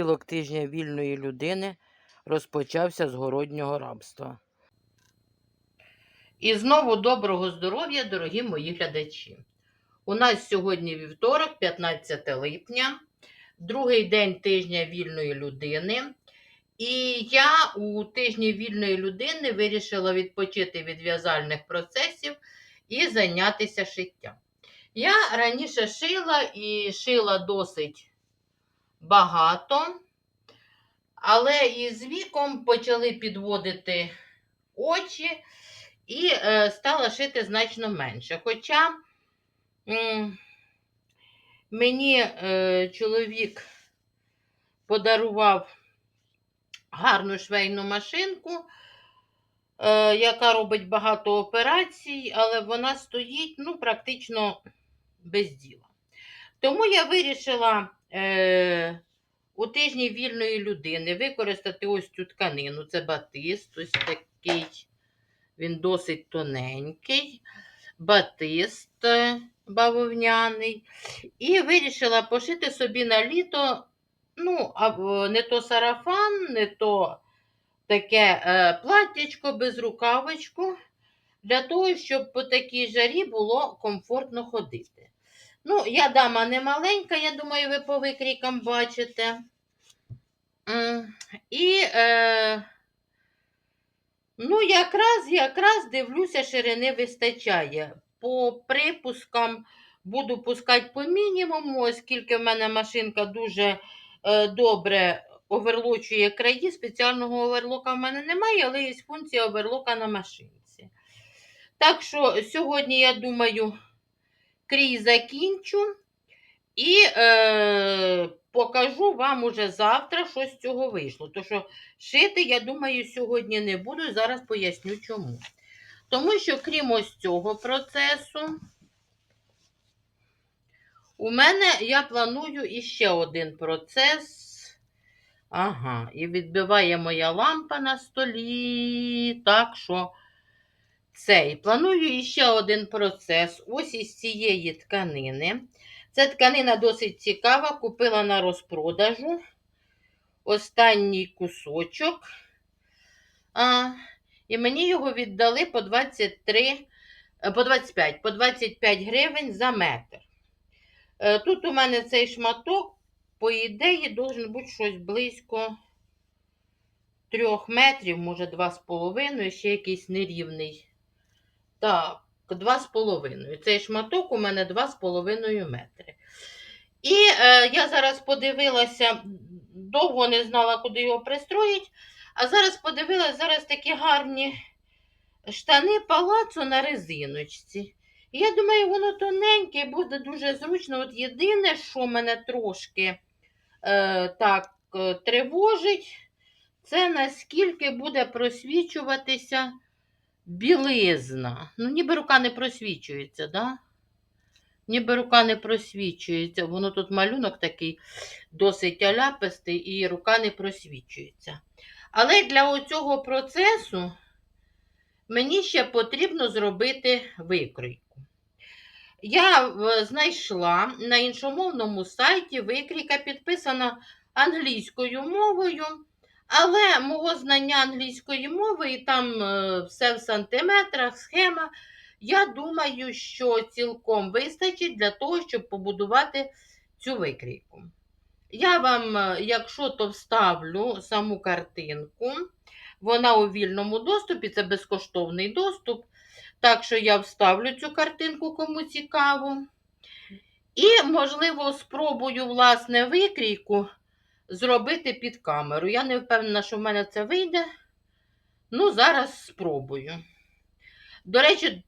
Цілок тижня вільної людини розпочався з городнього рабства. І знову доброго здоров'я, дорогі мої глядачі. У нас сьогодні вівторок, 15 липня, другий день тижня вільної людини. І я у тижні вільної людини вирішила відпочити від в'язальних процесів і зайнятися шиттям. Я раніше шила і шила досить багато, але із віком почали підводити очі і е, стала шити значно менше. Хоча мені е, чоловік подарував гарну швейну машинку, е, яка робить багато операцій, але вона стоїть ну, практично без діла. Тому я вирішила е, у тижні вільної людини використати ось цю тканину. Це батист, ось такий, він досить тоненький, батист е, бавовняний. І вирішила пошити собі на літо, ну, не то сарафан, не то таке е, платтячко без рукавичку, для того, щоб по такій жарі було комфортно ходити. Ну, я дама не маленька, я думаю, ви по викрікам бачите. І, е, ну, якраз, якраз дивлюся, ширини вистачає. По припускам буду пускати по мінімуму, оскільки в мене машинка дуже е, добре оверлочує краї. Спеціального оверлока в мене немає, але є функція оверлока на машинці. Так що сьогодні, я думаю, крій закінчу і е, покажу вам уже завтра, що з цього вийшло. То що шити, я думаю, сьогодні не буду. Зараз поясню чому. Тому що, крім ось цього процесу, у мене я планую іще один процес. Ага, і відбиває моя лампа на столі. Так що цей. Планую іще один процес. Ось із цієї тканини. Ця тканина досить цікава. Купила на розпродажу. Останній кусочок. А, і мені його віддали по 23, е, по 25, по 25 гривень за метр. Е, Тут у мене цей шматок, по ідеї, должен бути щось близько 3 метрів, може 2,5, ще якийсь нерівний. Так, 2,5. Цей шматок у мене 2,5 метри. І е, я зараз подивилася, довго не знала, куди його пристроїть. А зараз подивилася, зараз такі гарні штани палацу на резиночці. Я думаю, воно тоненьке, буде дуже зручно. От єдине, що мене трошки е, так е, тривожить, це наскільки буде просвічуватися білизна. Ну, ніби рука не просвічується, да? Ніби рука не просвічується. Воно тут малюнок такий досить аляпистий, і рука не просвічується. Але для цього процесу мені ще потрібно зробити викройку. Я знайшла на іншомовному сайті викрійка підписана англійською мовою, але мого знання англійської мови, і там е, все в сантиметрах, схема, я думаю, що цілком вистачить для того, щоб побудувати цю викрійку. Я вам, е, якщо то вставлю саму картинку, вона у вільному доступі, це безкоштовний доступ. Так що я вставлю цю картинку, кому цікаво. І, можливо, спробую, власне, викрійку зробити під камеру. Я не впевнена, що в мене це вийде. Ну, зараз спробую. До речі,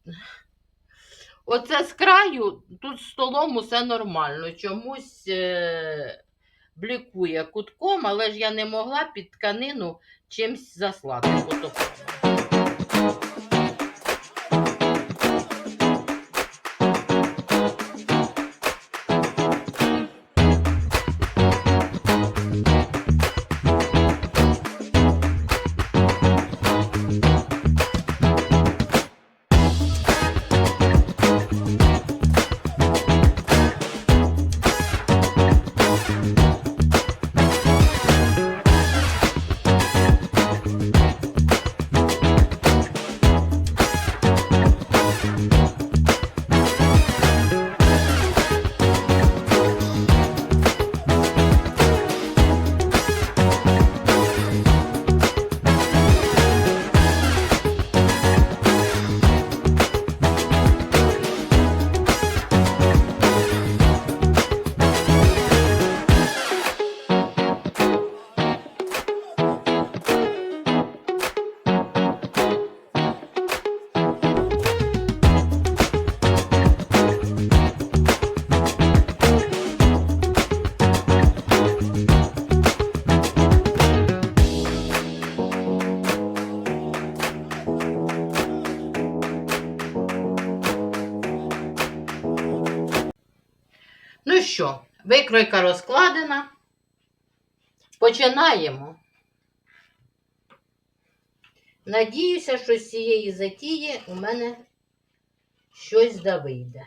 оце з краю, тут з столом усе нормально. Чомусь е- блікує кутком, але ж я не могла під тканину чимсь заслати фотофоном. Викройка розкладена. Починаємо. Надіюся, що з цієї затії у мене щось да вийде.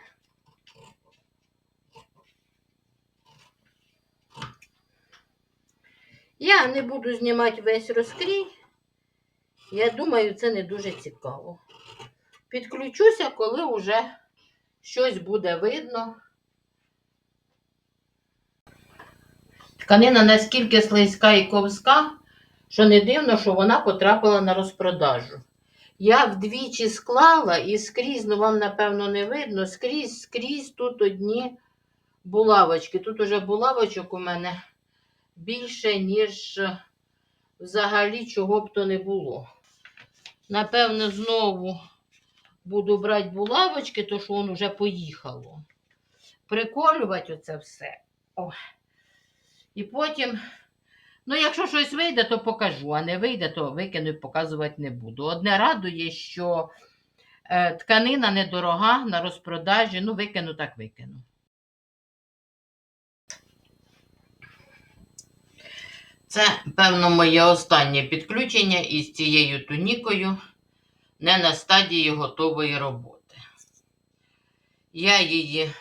Я не буду знімати весь розкрій. Я думаю, це не дуже цікаво. Підключуся, коли вже щось буде видно. Тканина наскільки слизька і ковська, що не дивно, що вона потрапила на розпродажу. Я вдвічі склала і скрізь, ну вам напевно не видно, скрізь, скрізь тут одні булавочки. Тут уже булавочок у мене більше, ніж взагалі чого б то не було. Напевно, знову буду брати булавочки, то що воно вже поїхало. Приколювати оце все. О. І потім, ну, якщо щось вийде, то покажу, а не вийде, то викину і показувати не буду. Одне радує, що е, тканина недорога на розпродажі, ну, викину так викину. Це, певно, моє останнє підключення із цією тунікою не на стадії готової роботи. Я її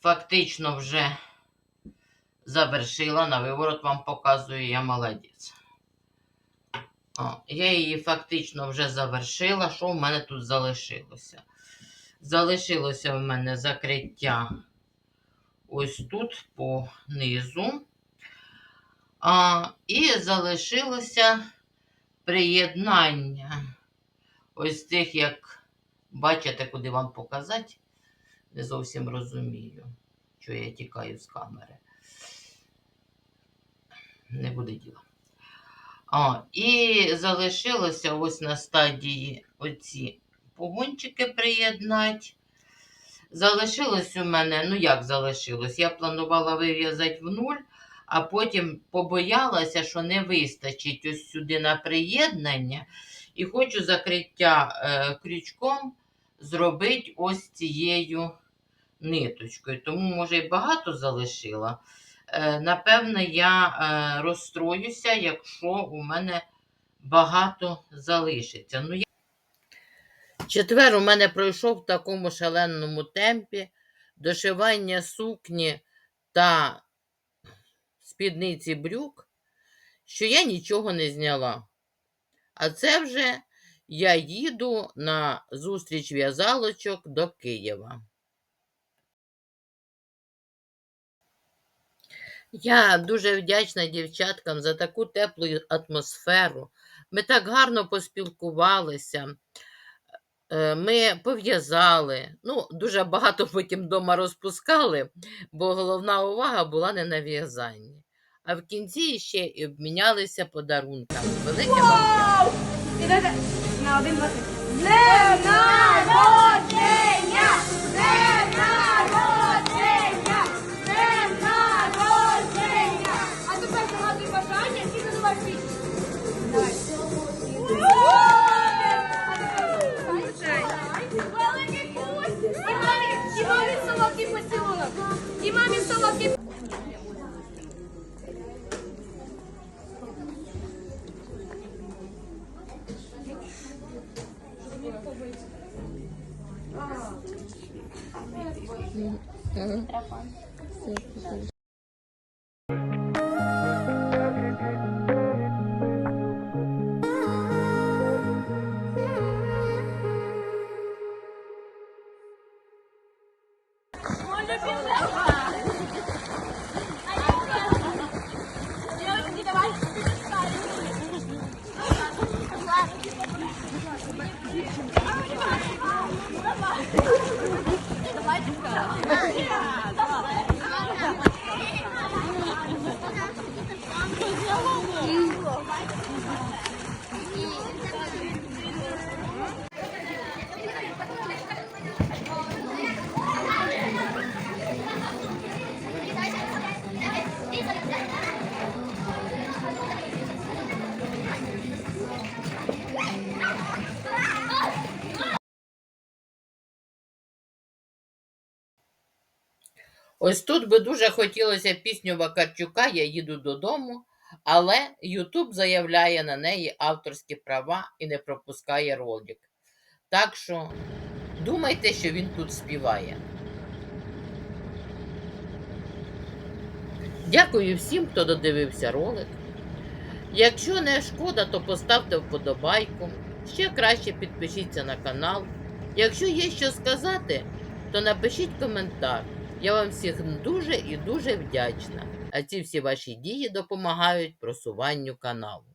фактично вже завершила, на виворот вам показую, я молодець. О, я її фактично вже завершила. Що в мене тут залишилося? Залишилося в мене закриття ось тут по низу. А, і залишилося приєднання ось цих, як бачите, куди вам показати. Не зовсім розумію, що я тікаю з камери. Не буде діла. А, і залишилося ось на стадії оці погончики приєднати. Залишилось у мене, ну як залишилось? Я планувала вив'язати в нуль, а потім побоялася, що не вистачить ось сюди на приєднання. І хочу закриття е, крючком зробити ось цією ниточкою. Тому, може, і багато залишила. Е, напевне, я е, розстроюся, якщо у мене багато залишиться. Ну, я... Четвер у мене пройшов в такому шаленому темпі дошивання сукні та спідниці брюк, що я нічого не зняла. А це вже я їду на зустріч в'язалочок до Києва. Я дуже вдячна дівчаткам за таку теплу атмосферу. Ми так гарно поспілкувалися. Е, Ми пов'язали. Ну, дуже багато потім вдома розпускали, бо головна увага була не на в'язанні. А в кінці ще і обмінялися подарунками. Велике вам дякую. На один, Uhum. Gravando. Ось тут би дуже хотілося пісню Вакарчука Я їду додому, але Ютуб заявляє на неї авторські права і не пропускає ролик. Так що думайте, що він тут співає. Дякую всім, хто додивився ролик. Якщо не шкода, то поставте вподобайку. Ще краще підпишіться на канал. Якщо є що сказати, то напишіть коментар. Я вам всіх дуже і дуже вдячна. А ці всі ваші дії допомагають просуванню каналу.